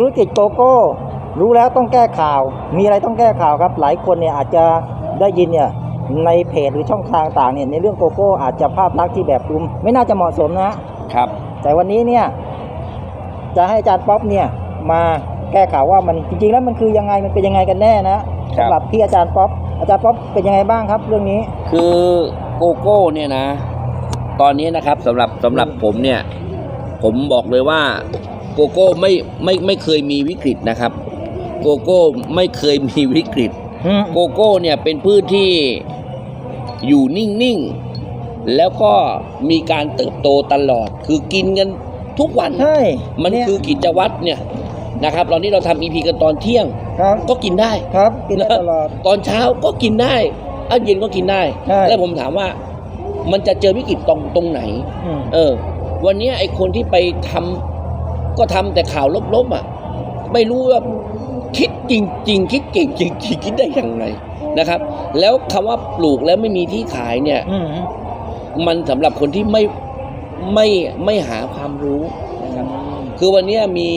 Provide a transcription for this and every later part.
ธุรกิจโกโก้ รู้แล้วต้องแก้ข่าว มีอะไรต้องแก้ข่าวครับ หลายคนเนี่ยอาจจะได้ยินเนี่ยในเพจหรือช่องทางต่างเนี่ยในเรื่องโกโก้ อาจจะภาพลักษณ์ที่แบบดูไม่น่าจะเหมาะสมนะครับ แต่วันนี้เนี่ยจะให้อาจารย์ป๊อปเนี่ยมาแก้ข่าวว่ามันจริงๆ แล้วมันคือยังไงมันเป็นยังไงกันแน่นะครับสำหรับที่อาจารย์ป๊อปอาจารย์ป๊อปเป็นยังไงบ้างครับ เรื่องนี้ คือโกโก้เนี่ยนะ ตอนนี้นะครับสำหรับสำหรับผมเนี่ย ผมบอกเลยว่าโกโก้ไม่ไม่ไม่เคยมีวิกฤตนะครับ โกโก้ไม่เคยมีวิกฤตโกโก้เนี่ยเป็นพืชที่อยู่นิ่ง ๆ แล้วก็มีการเติบโตตลอด คือกินกันทุกวัน ใช่มันเยคือกิจวัตรเนี่ยนะครับตอนนี้เราทำอีพีกันตอนเที่ยงครับก็กินได้ ครับกินได้ตลอด ตอนเช้าก็กินได้อ้าวเย็นก็กินได้ ใช่ แล้วผมถามว่ามันจะเจอวิกฤตตรงตรงไหน อืม เออ วันนี้ไอ้คนที่ไปทำ ก็ทำแต่ข่าวลบๆอะไม่รู้ว่าคิดจริง ๆ คิดเก่งจริงๆคิดได้ยังไงนะครับ แล้วคำว่าปลูกแล้วไม่มีที่ขายเนี่ยอืมมันสำหรับคนที่ไม่ไม่ไม่หาความรู้นะครับ คือวันนี้มี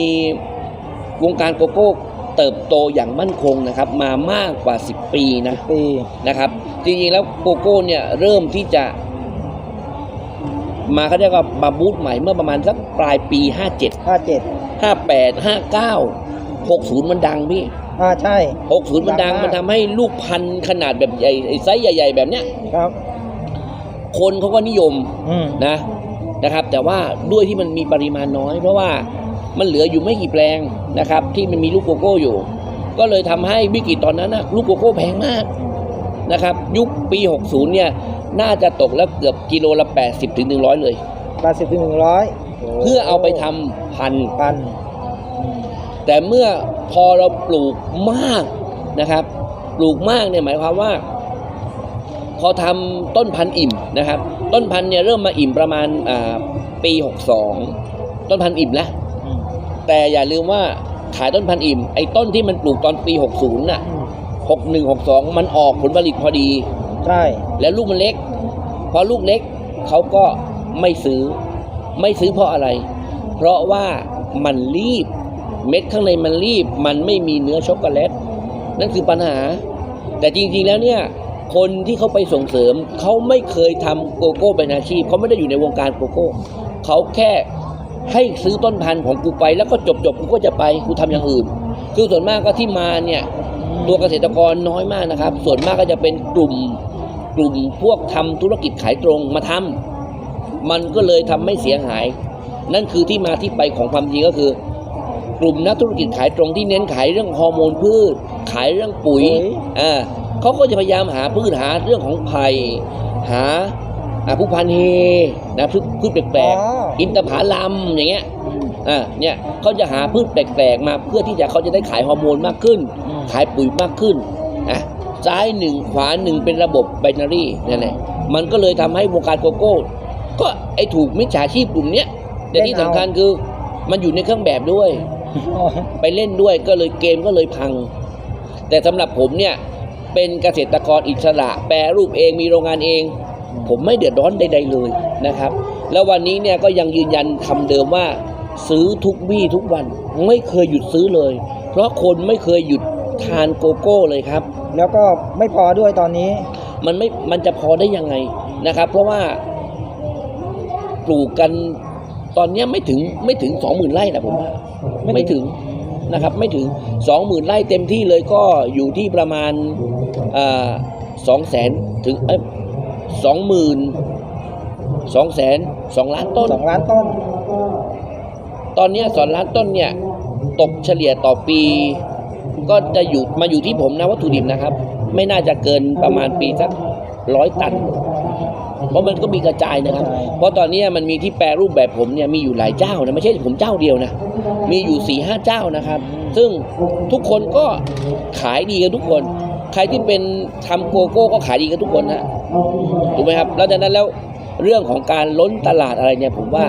วงการโกโก้เติบโตอย่างมั่นคงนะครับ มามากกว่า 10 ปีนะปีนะครับ จริงๆแล้วโกโก้เนี่ยเริ่มที่จะ มาเขาเรียกว่ามาบูตใหม่เมื่อประมาณสักปลายปี 57 ห้าเจ็ด58 59 60 มันดังพี่ อ่าใช่ 60 มันดัง ดังมาก มันทำให้ลูกพันธุ์ขนาดแบบใหญ่ไอ้ไซส์ใหญ่ ๆ แบบเนี้ย ครับ คนเขาก็นิยมอืมนะนะครับ แต่ว่าด้วยที่มันมีปริมาณน้อย เพราะว่ามันเหลืออยู่ไม่กี่แปลงนะครับ ที่มันมีลูกโกโก้อยู่ ก็เลยทำให้วิกฤตตอนนั้นนะลูกโกโก้แพงมากนะครับ ยุคปี 60 เนี่ย น่าจะตกแล้วเกือบกิโลละ 80ถึง100 เลย แปดสิบถึงหนึ่งร้อยเพื่อเอาไปทำพันธุ์พันแต่เมื่อพอเราปลูกมากนะครับ ปลูกมากเนี่ยหมายความว่า พอทำต้นพันธุ์อิ่มนะครับ ต้นพันธุ์เนี่ยเริ่มมาอิ่มประมาณอ่าปี 62 ต้นพันธุ์อิ่มแล้ว อืมแต่อย่าลืมว่าขายต้นพันธุ์อิ่มไอ้ต้นที่มันปลูกตอนปี 60 น่ะอืม61 62 มันออกผลผลิตพอดี ใช่แล้วลูกมันเล็ก พอลูกเล็กเขาก็ไม่ซื้อ ไม่ซื้อเพราะอะไร เพราะว่ามันรีบ เม็ดข้างในมันรีบ มันไม่มีเนื้อช็อกโกแลตนั่นคือปัญหา แต่จริงๆแล้วเนี่ยคนที่เขาไปส่งเสริมเขาไม่เคยทำโกโก้เป็นอาชีพเขาไม่ได้อยู่ในวงการโกโก้เขาแค่ให้ซื้อต้นพันธุ์ของกูไป แล้วก็จบจบๆกูก็จะไปกูทำอย่างอื่น คือส่วนมากก็ที่มาเนี่ย ตัวเกษตรกรน้อยมากนะครับ ส่วนมากก็จะเป็นกลุ่มกลุ่มพวกทำธุรกิจขายตรงมาทำมันก็เลยทำให้เสียหาย นั่นคือที่มาที่ไปของความจริงก็คือ กลุ่มนักธุรกิจขายตรงที่เน้นขายเรื่องฮอร์โมนพืช ขายเรื่องปุ๋ยปุ๋ยอ่าเขาก็จะพยายามหาพืชหาเรื่องของไผ่หาอ่าผู้พันเฮนะพืชพืชแปลกอ๋อๆอินทผลัมอย่างเงี้ย อ่าเนี่ยเขาจะหาพืชแปลกๆมาเพื่อที่จะเขาจะได้ขายฮอร์โมนมากขึ้นอืมขายปุ๋ยมากขึ้นนะซ้ายหนึ่งขวาหนึ่งเป็นระบบไบนารีนั่นแหละมันก็เลยทำให้วงการโกโก้ ก็ไอถูกมิจฉาชีพกลุ่มเนี้ยแต่ที่สำคัญคือมันอยู่ในเครื่องแบบด้วยอ๋อไปเล่นด้วยก็เลยเกมก็เลยพัง แต่สำหรับผมเนี่ยเป็นเกษตรกรอิสระ แปรรูปเองมีโรงงานเอง ผมไม่เดือดร้อนใด ๆเลยนะครับ แล้ววันนี้เนี่ยก็ยังยืนยันคำเดิมว่า ซื้อทุกวี่ทุกวันไม่เคยหยุดซื้อเลย เพราะคนไม่เคยหยุดทานโกโก้เลยครับ แล้วก็ไม่พอด้วยตอนนี้ มันไม่มันจะพอได้ยังไงนะครับ เพราะว่าปลูกกันตอนเนี้ยไม่ถึงไม่ถึงสองหมื่นไร่นะผมว่าไม่ไม่ถึถึงงนะครับ ไม่ถึงสองหมื่นไร่เต็มที่เลยก็อยู่ที่ประมาณสองแสนถึงสองหมื่นสองแสนสองล้านต้นสองล้านต้น ตอนนี้สองล้านต้นเนี่ย ตกเฉลี่ยต่อปี ก็จะอยู่มาอยู่ที่ผมนะวัตถุดิบนะครับ ไม่น่าจะเกินประมาณปีสักร้อยตัน เพราะมันก็มีกระจายนะครับ เพราะตอนนี้มันมีที่แปรรูปแบบผมเนี่ยมีอยู่หลายเจ้านะไม่ใช่ผมเจ้าเดียวนะ มีอยู่สี่ห้าเจ้านะครับ ซึ่งทุกคนก็ขายดีกันทุกคน ใครที่เป็นทำโกโก้ก็ขายดีกันทุกคนนะถูกไหมครับ แล้วจากนั้นแล้วเรื่องของการล้นตลาดอะไรเนี่ยผมว่า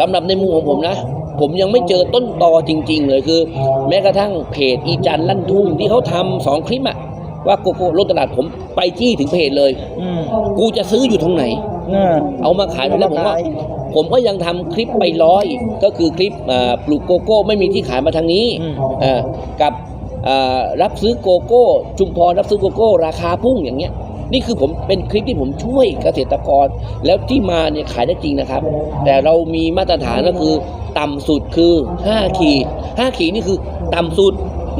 สำหรับในมุมของผมนะ ผมยังไม่เจอต้นตอจริง ๆ เลยคือ แม้กระทั่งเพจอีจันลั่นทุ่งที่เขาทำสองคลิปอะว่าโกโก้ลดตลาดผมไปจี้ถึงเพจเลยอืมกูจะซื้ออยู่ตรงไหนเออเอามาขายไปแล้วผมว่าเอามาขายผมก็ยังทำคลิปไปร้อยก็คือคลิปอ่าปลูกโกโก้ไม่มีที่ขายมาทางนี้อืมอ่ากับอ่ารับซื้อโกโก้ชุมพรรับซื้อโกโก้ ราคาพุ่งอย่างเงี้ย นี่คือผมเป็นคลิปที่ผมช่วยเกษตรกร แล้วที่มาเนี่ยขายได้จริงนะครับ แต่เรามีมาตรฐานก็คือต่ำสุดคือ 5 ขีด 5 ขีดนี่คือต่ำสุด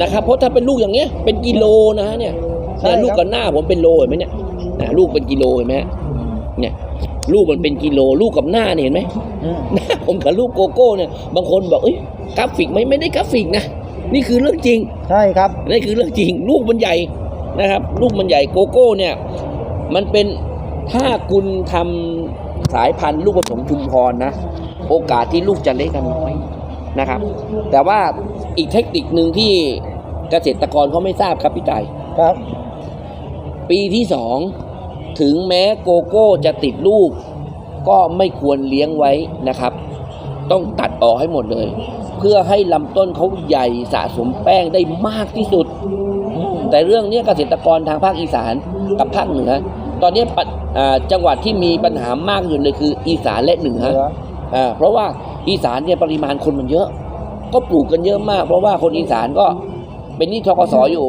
นะครับ เพราะถ้าเป็นลูกอย่างเงี้ยเป็นกิโลนะฮะเนี่ยเนี่ยลูกกับหน้าผมเป็นโลเห็นไหมเนี่ยนะลูกเป็นกิโลเห็นไหมฮะเนี่ยลูกมันเป็นกิโลลูกกับหน้าเนี่ยเห็นไหมอืมหน้าผมกับลูกโกโก้เนี่ยบางคนบอกเอ้ยกราฟิกไหมไม่ได้กราฟิกนะนี่คือเรื่องจริง ใช่ครับนี่คือเรื่องจริง ลูกมันใหญ่ นะครับ ลูกมันใหญ่โกโก้เนี่ย มันเป็นถ้าคุณทำสายพันธุ์ลูกผสมชุมพรนะ โอกาสที่ลูกจะเล็กกันน้อยนะครับ แต่ว่าอีกเทคนิคหนึ่งที่เกษตรกรเขาไม่ทราบครับพี่ไตายครับ ปีที่สองถึงแม้โกโก้จะติดลูก ก็ไม่ควรเลี้ยงไว้นะครับ ต้องตัดออกให้หมดเลย เพื่อให้ลำต้นเขาใหญ่สะสมแป้งได้มากที่สุด แต่เรื่องเนี้ยเกษตรกรทางภาคอีสานกับภาคเหนือ ตอนเนี้ยปะอ่าจังหวัดที่มีปัญหามากอยู่เลยคืออีสานและเหนือเหรออ่าเพราะว่าอีสานเนี่ยปริมาณคนมันเยอะ ก็ปลูกกันเยอะมาก เพราะว่าคนอีสานก็เป็นหนี้ทกสอยู่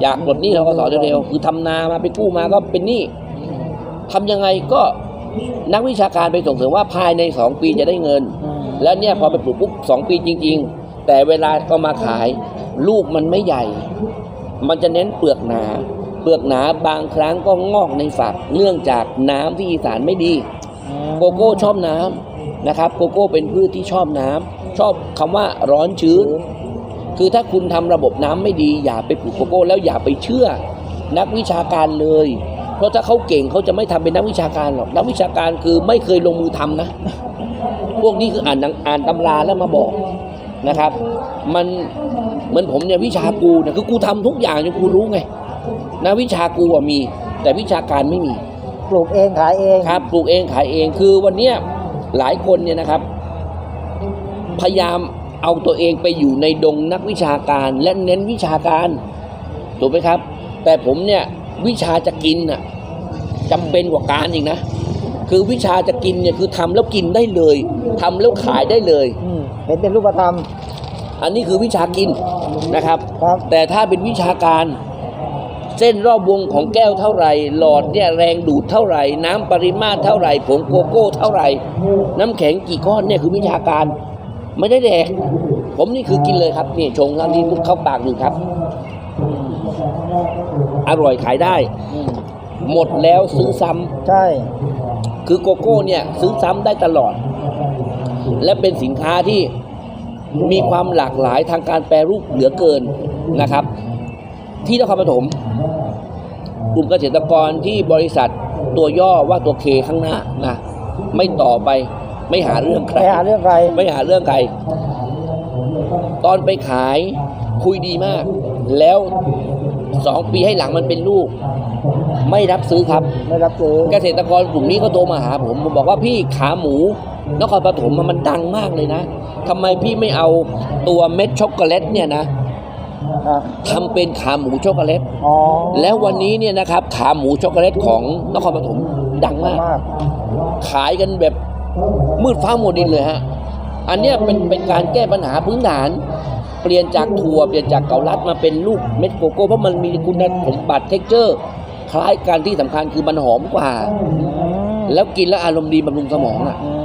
อยากปลดหนี้ทกสเร็วๆคือทำนามาไปกู้มาก็เป็นหนี้ทำยังไงก็นักวิชาการไปส่งเสริมว่าภายในสองปีจะได้เงินอืมแล้วเนี่ยพอไปปลูกปุ๊บสองปีจริง ๆ แต่เวลาก็มาขายลูกมันไม่ใหญ่ มันจะเน้นเปลือกหนา เปลือกหนาบางครั้งก็งอกในฝัก เนื่องจากน้ำที่อีสานไม่ดี โกโก้ชอบน้ำนะครับ โกโก้เป็นพืชที่ชอบน้ำชอบคำว่าร้อนชื้น คือถ้าคุณทำระบบน้ำไม่ดี อย่าไปปลูกโกโก้ แล้วอย่าไปเชื่อ นักวิชาการเลย เพราะถ้าเขาเก่งเขาจะไม่ทำเป็นนักวิชาการหรอกนักวิชาการคือไม่เคยลงมือทำนะ พวกนี้คืออ่านหนังอ่านตำราแล้วมาบอกนะครับ มัน เหมือนผมเนี่ยวิชากูเนี่ยคือกูทำทุกอย่างจนกูรู้ไงนะวิชากูอะมี แต่วิชาการไม่มี ปลูกเองขายเองครับปลูกเองขายเองคือวันเนี้ยหลายคนเนี่ยนะครับ พยายามเอาตัวเองไปอยู่ในดงนักวิชาการและเน้นวิชาการถูกไหมครับ แต่ผมเนี่ยวิชาจะกินน่ะจำเป็นกว่าการอีกนะ คือวิชาจะกินเนี่ยคือทำแล้วกินได้เลยทำแล้วขายได้เลยอืมเห็นเป็นรูปธรรม อันนี้คือวิชากินนะครับครับ แต่ถ้าเป็นวิชาการเส้นรอบวงของแก้วเท่าไหร่ หลอดเนี่ยแรงดูดเท่าไหร่ น้ำปริมาตรเท่าไหร่ผงโกโก้เท่าไหร่ น้ำแข็งกี่ก้อนเนี่ยคือวิชาการ ไม่ได้แดก ผมนี่คือกินเลยครับนี่ชงทั้งที่เข้าปากอยู่ครับ อร่อยขายได้อืมหมดแล้วซื้อซ้ำใช่ คือโกโก้เนี่ยซื้อซ้ำได้ตลอด และเป็นสินค้าที่ มีความหลากหลายทางการแปรรูปเหลือเกินนะครับ ที่นครปฐมกลุ่มเกษตรกรที่บริษัทตัวย่อว่าตัวเคข้างหน้านะไม่ต่อไปไม่หาเรื่องใครไปหาเรื่องใครไม่หาเรื่องใคร ตอนไปขายคุยดีมาก แล้วสองปีให้หลังมันเป็นลูก ไม่รับซื้อครับ ไม่รับซื้อเกษตรกรกลุ่มนี้ก็โทรมาหาผมผมบอกว่าพี่ขาหมู นครปฐมมันดังมากเลยนะทำไมพี่ไม่เอาตัวเม็ดช็อกโกแลตเนี่ยนะอะทำเป็นขาหมูช็อกโกแลตอ๋อแล้ววันนี้เนี่ยนะครับ ขาหมูช็อกโกแลตของนครปฐมดังมากมากขายกันแบบมืดฟ้ามัวดินเลยฮะ อันเนี้ยเป็นเป็นการแก้ปัญหาพื้นฐาน เปลี่ยนจากถั่วเปลี่ยนจากเกาลัดมาเป็นลูกเม็ดโกโก้เพราะมันมีคุณสมบัติเท็กเจอร์ คล้ายกันที่สำคัญคือมันหอมกว่าอืมแล้วกินแล้วอารมณ์ดีบำรุงสมองอะอืม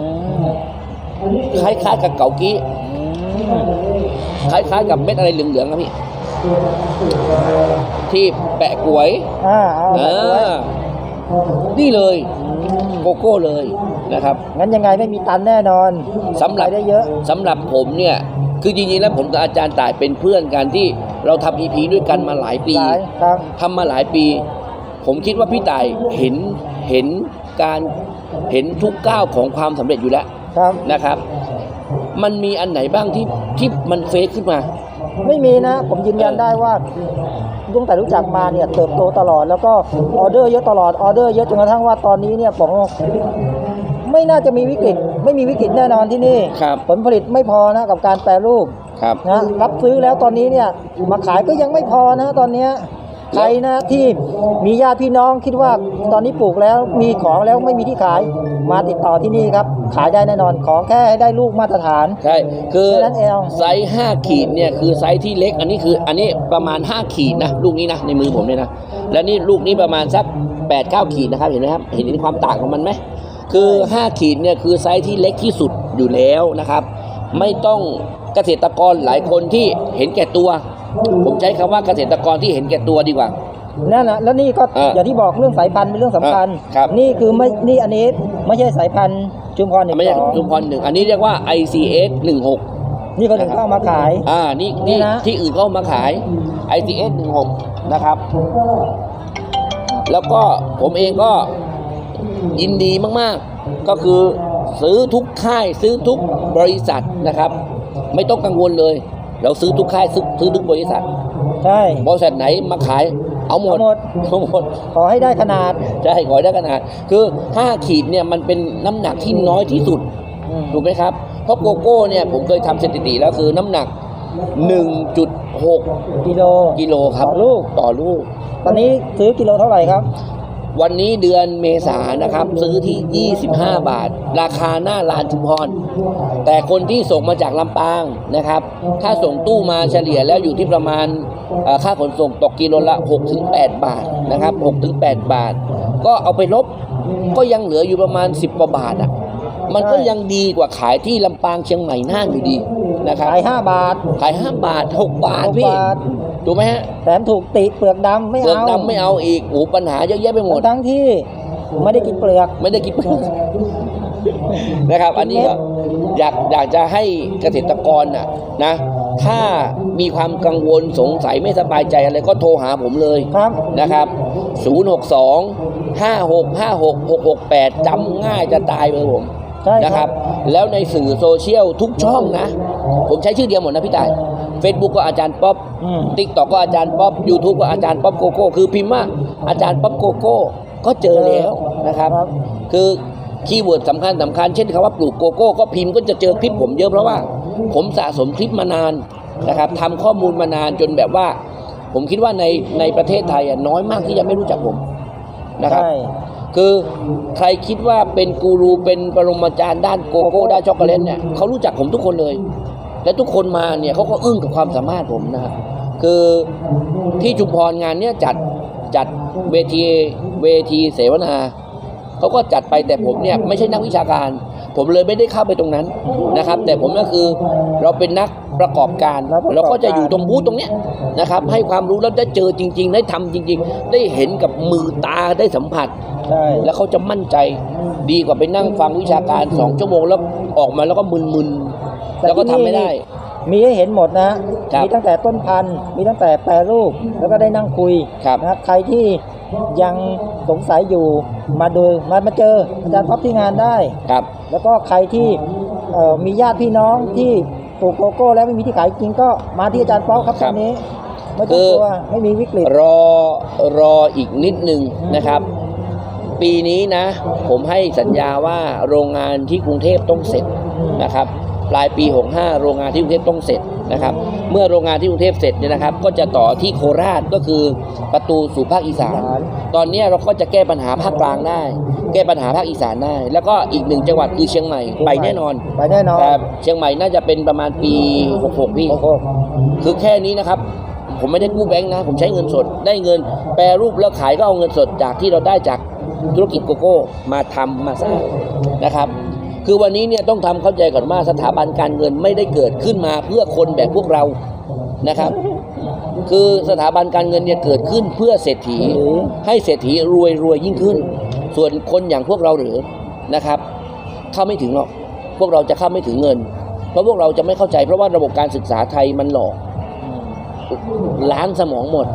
คล้ายๆกับเกากี้อืมคล้ายๆกับเม็ดอะไรเหลืองๆครับพี่ ที่แปะกล้วยอ่าเอาเอใส่ไว้อนี่เลยอืมโกโก้เลยนะครับ งั้นยังไงไม่มีตันแน่นอนสำหรับขายได้เยอะสำหรับผมเนี่ย คือจริงๆแล้วผมกับอาจารย์ต่ายเป็นเพื่อนกันที่เราทำอีพีด้วยกันมาหลายปีหลายครั้งทำมาหลายปี ผมคิดว่าพี่ต่ายเห็นเห็นการ เห็นทุกก้าวของความสำเร็จอยู่แล้วครับนะครับ มันมีอันไหนบ้างที่ที่มันเฟซขึ้นมา ไม่มีนะ ผมยืนยันได้ว่าตั้งแต่รู้จักมาเนี่ยเติบโตตลอดแล้วก็ออเดอร์เยอะตลอดออเดอร์เยอะจนกระทั่งว่าตอนนี้เนี่ยผมไม่น่าจะมีวิกฤต ไม่มีวิกฤตแน่นอนที่นี่ครับผลผลิตไม่พอนะกับการแปรรูปครับนะรับซื้อแล้วตอนนี้เนี่ยมาขายก็ยังไม่พอนะตอนเนี้ย ใครนะที่มีญาติพี่น้องคิดว่าตอนนี้ปลูกแล้วมีของแล้วไม่มีที่ขายมาติดต่อที่นี่ครับ ขายได้แน่นอนขอแค่ให้ได้ลูกมาตรฐาน ใช่คือแค่นั้นเอง ไซส์5ขีดเนี่ยคือไซส์ที่เล็กอันนี้คืออันนี้ประมาณ 5 ขีดนะลูกนี้นะในมือผมเนี่ยนะแล้วนี่ลูกนี้ประมาณสัก8 9 ขีดนะครับเห็นไหมครับเห็นความต่างของมันไหมคือ 5 ขีดเนี่ยคือไซส์ที่เล็กที่สุดอยู่แล้วนะครับ ไม่ต้องเกษตรกรหลายคนที่เห็นแก่ตัว ผมใช้คำว่าเกษตรกรที่เห็นแก่ตัวดีกว่านั่นั่นนะแล้วนี่ก็อ่าอย่างที่บอกเรื่องสายพันธุ์เป็นเรื่องสำคัญอ่าครับนี่คือไม่นี่อันนี้ไม่ใช่สายพันธุ์ชุมพรหนึ่งไม่ใช่สองชุมพรหนึ่งอันนี้เรียกว่า ICS 16นี่คนหนึ่งก็เอามาขาย อ่า นี่นี่นี่นะที่อื่นเขาเอามาขาย ICS 16นะครับ แล้วก็ผมเองก็ยินดีมาก ๆ ก็คือซื้อทุกค่ายซื้อทุกบริษัทนะครับ ไม่ต้องกังวลเลย เราซื้อทุกค่ายซื้อซื้อทุกบริษัทใช่ บริษัทไหนมาขายเอาหมดเอาหมด เอาหมด ขอให้ได้ขนาด ใช่ขอให้ได้ขนาด คือ 5 ขีดเนี่ยมันเป็นน้ำหนักที่น้อยที่สุด อืม ถูกไหมครับ เพราะโกโก้เนี่ยผมเคยทำสถิติแล้วคือน้ำหนัก 1.6 กิโลกิโลครับต่อลูก ต่อลูก ตอนนี้ซื้อกิโลเท่าไหร่ครับ วันนี้เดือนเมษานะครับ ซื้อที่ 25 บาท ราคาหน้าลานชุมพร แต่คนที่ส่งมาจากลำปางนะครับ ถ้าส่งตู้มาเฉลี่ยแล้วอยู่ที่ประมาณค่าขนส่งตกกิโลละ 6-8 บาทนะครับ 6-8 บาท ก็เอาไปลบก็ยังเหลืออยู่ประมาณ 10กว่าบาทอะ มันก็ใช่ยังดีกว่าขายที่ลำปางเชียงใหม่น่านอยู่ดีนะครับขายห้าบาทขาย5บาท6บาทหกพี่บาท ถูกไหมฮะแถมถูกติเปลือกดำไม่เปลือกเอาดำไม่เอาอีกโอ้ปัญหาเยอะแยะไปหมด ทั้งที่ไม่ได้กินเปลือก ไม่ได้กิน นะครับ อันนี้ก็อยากอยากจะให้เกษตรกรน่ะนะ ถ้ามีความกังวลสงสัยไม่สบายใจอะไรก็โทรหาผมเลยครับ นะครับ 062 56 56 668จำง่ายจะตายเบอร์ผมใช่ นะคครัรับบแล้วในสื่อโซเชียลทุกช่องนะ ผมใช้ชื่อเดียวหมดนะพี่ต่าย Facebook ก็อาจารย์ป๊อปอืมติ๊กต็อกก็อาจารย์ป๊อป YouTube ก็อาจารย์ป๊อปโกโก้ คือพิมพ์ว่าอาจารย์ป๊อปโกโก้ ก็เจอแล้วนะครับครับ คือคีย์เวิร์ดสำคัญสำคัญ เช่นคำว่าปลูกโกโก้ ก็พิมพ์ก็จะเจอคลิปผมเยอะเพราะว่า ผมสะสมคลิปมานานนะครับทำข้อมูลมานานจนแบบว่า ผมคิดว่าในในประเทศไทยอะน้อยมากที่จะไม่รู้จักผมนะครับใช่ คือใครคิดว่าเป็นกูรูเป็นปรมาจารย์ด้านโกโก้ด้านช็อกโกแลตเนี่ยเขารู้จักผมทุกคนเลย และทุกคนมาเนี่ยเขาก็อึ้งกับความสามารถผมนะครับคือที่จุมพรงานเนี่ยจัดจัดเวทีเวทีเสวนาเขาก็จัดไปแต่ผมเนี่ยไม่ใช่นักวิชาการ ผมเลยไม่ได้เข้าไปตรงนั้นนะครับ แต่ผมก็คือเราเป็นนักประกอบการนักประกอบการเราก็จะอยู่ตรงบูธตรงเนี้ยนะครับ ให้ความรู้แล้วได้เจอจริง ๆ ได้ทำจริง ๆ ได้เห็นกับมือตาได้สัมผัสใช่แล้วเขาจะมั่นใจดีกว่าไปนั่งฟังวิชาการสองชั่วโมงแล้วออกมาแล้วก็มึนๆแล้วก็ทำไม่ได้มีให้เห็นหมดนะครับมีตั้งแต่ต้นพันธุ์ มีตั้งแต่แปรรูป แล้วก็ได้นั่งคุยครับนะใครที่ ยังสงสัยอยู่มาดูมามาเจออาจารย์ป๊อปที่งานได้ ครับ แล้วก็ใครที่เอ่อมีญาติพี่น้องที่ปลูกโกโก้แล้วไม่มีที่ขายจริงก็มาที่อาจารย์ป๊อปครับคตรัอบนนี้ไม่ต้องกลัวไม่มีวิกฤต รอรออีกนิดหนึ่งนะครับ ปีนี้นะ ผมให้สัญญาว่าโรงงานที่กรุงเทพต้องเสร็จนะครับปลายปี 65 โรงงานที่กรุงเทพต้องเสร็จนะครับ เมื่อโรงงานที่กรุงเทพเสร็จเนี่ยนะครับ ก็จะต่อที่โคราชก็คือประตูสู่ภาคอีสาน ตอนเนี้ยเราก็จะแก้ปัญหาภาคกลางได้ แก้ปัญหาภาคอีสานได้ แล้วก็อีกหนึ่งจังหวัดคือเชียงใหม่ไปแน่นอนไปแน่นอนแต่เชียงใหม่น่าจะเป็นประมาณปี 66 พี่โอ้โหคือแค่นี้นะครับผมไม่ได้กู้แบงค์นะ ผมใช้เงินสด ได้เงินแปรรูปแล้วขายก็เอาเงินสดจากที่เราได้จากธุรกิจโกโก้มาทำมาสร้างนะครับ คือวันนี้เนี่ยต้องทำเข้าใจก่อนว่าสถาบันการเงินไม่ได้เกิดขึ้นมาเพื่อคนแบบพวกเรานะครับ คือสถาบันการเงินเนี่ยเกิดขึ้นเพื่อเศรษฐีให้เศรษฐีรวยรวยยิ่งขึ้น ส่วนคนอย่างพวกเราหรือนะครับเข้าไม่ถึงหรอกพวกเราจะเข้าไม่ถึงเงิน เพราะพวกเราจะไม่เข้าใจเพราะว่าระบบการศึกษาไทยมันหลอกล้างสมองหมด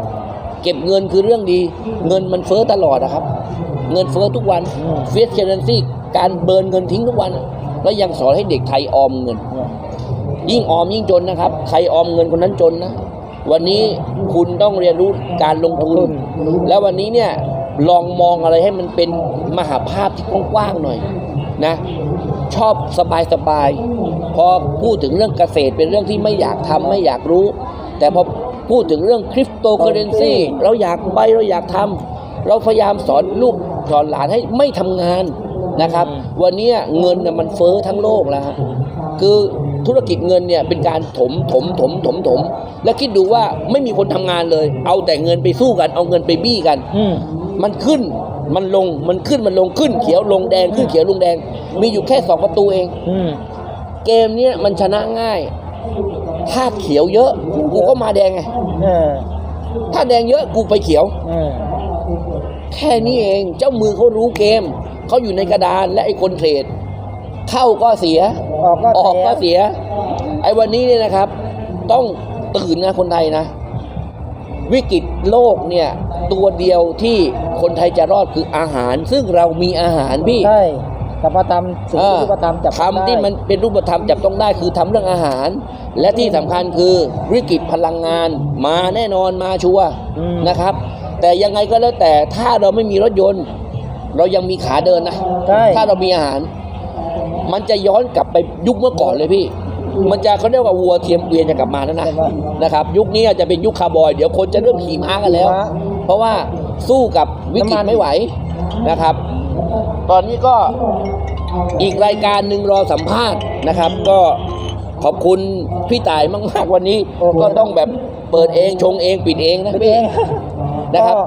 เก็บเงินคือเรื่องดี เงินมันเฟ้อตลอดนะครับ เงินเฟ้อทุกวันเฟสเคเรนซี่ การเบิร์นเงินทิ้งทุกวัน แล้วยังสอนให้เด็กไทยออมเงิน ยิ่งออมยิ่งจนนะครับ ใครออมเงินคนนั้นจนนะ วันนี้คุณต้องเรียนรู้การลงทุน แล้ววันนี้เนี่ยลองมองอะไรให้มันเป็นมหาภาพที่กว้างๆหน่อยนะชอบสบายๆพอพูดถึงเรื่องเกษตรเป็นเรื่องที่ไม่อยากทำไม่อยากรู้ แต่พอพูดถึงเรื่องคริปโตเคอเรนซีเราอยากไปเราอยากทำเราพยายามสอนลูกสอนหลานให้ไม่ทำงาน นะครับ วันเนี้ยเงินน่ะมันเฟ้อทั้งโลกแล้วฮะคือธุรกิจเงินเนี่ยเป็นการถมถมถมถมถม แล้วคิดดูว่าไม่มีคนทำงานเลย เอาแต่เงินไปสู้กัน เอาเงินไปบี้กันอืมมันขึ้นมันลงมันขึ้นมันลงขึ้นเขียวลงแดงขึ้นเขียวลงแดง มีอยู่แค่สองประตูเองอืมเกมเนี้ยมันชนะง่าย ถ้าเขียวเยอะ กูก็มาแดงไงเออถ้าแดงเยอะกูไปเขียวเออ แค่นี้เองเจ้ามือเขารู้เกม เขาอยู่ในกระดานและไอ้คนเทรดเข้าก็เสียออกก็ออกก็เสียเสีย ไอ้วันนี้เนี่ยนะครับ ต้องตื่นนะคนไทยนะ วิกฤตโลกเนี่ยตัวเดียวที่คนไทยจะรอดคืออาหาร ซึ่งเรามีอาหารพี่ใช่กับมาทำสิ่งที่รูปธรรมจับต้องได้ทำที่มันเป็นรูปธรรมจับต้องได้คือทำเรื่องอาหาร และที่สำคัญคือวิกฤตพลังงานมาแน่นอนมาชัวร์อืมนะครับ แต่ยังไงก็แล้วแต่ถ้าเราไม่มีรถยนต์ เรายังมีขาเดินนะใช่ ถ้าเรามีอาหาร มันจะย้อนกลับไปยุคเมื่อก่อนเลยพี่ มันจะเขาเรียกว่าวัวเทียมเกวียนจะกลับมาแล้วนะนะครับ ยุคนี้อาจจะเป็นยุคคาร์บอย เดี๋ยวคนจะเริ่มขี่ม้ากันแล้ว ม้าเพราะว่าสู้กับวิกฤตน้ำมัน ไม่ไหวนะครับ ตอนนี้ก็อีกรายการหนึ่งรอสัมภาษณ์นะครับ ก็ขอบคุณพี่ต่ายมากๆวันนี้โอเคก็ต้องแบบเปิดเองชงเองปิดเองนะเป็นพี่เอง นะครับก็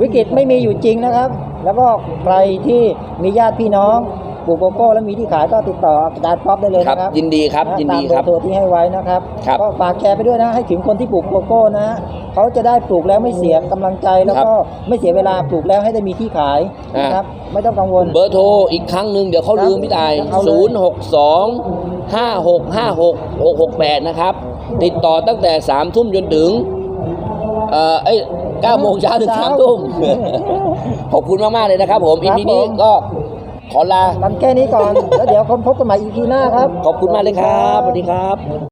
วิกฤตไม่มีอยู่จริงนะครับ แล้วก็ใครที่มีญาติพี่น้องปลูกโกโก้แล้วมีที่ขายก็ติดต่ออาจารย์ป๊อปได้เลยครับนะครับ ยินดีครับนะยินดีตามครับเบอร์โทรที่ให้ไว้นะครับครับก็ฝากแชร์ไปด้วยนะให้ถึงคนที่ปลูกโกโก้นะเขาจะได้ปลูกแล้วไม่เสียกำลังใจแล้วก็ไม่เสียเวลาปลูกแล้วให้ได้มีที่ขายนะครับไม่ต้องกังวล เบอร์โทรอีกครั้งหนึ่งเดี๋ยวเขาลืมพี่ตายเอาเลย0 6 2 5 6 5 6 6 6 8 นะครับ ติดต่อตั้งแต่3ทุ่มจนถึงเอ่อเอ้ย 9โมงเช้าถึง3ทุ่มขอบคุณมากๆเลยนะครับผม อีครับพีนี้ผมก็ขอลามันแค่นี้ก่อน แล้วเดี๋ยวคนพบกันใหม่อีพีหน้าครับ ขอบคุณมากเลยครับ สวัสดีครับ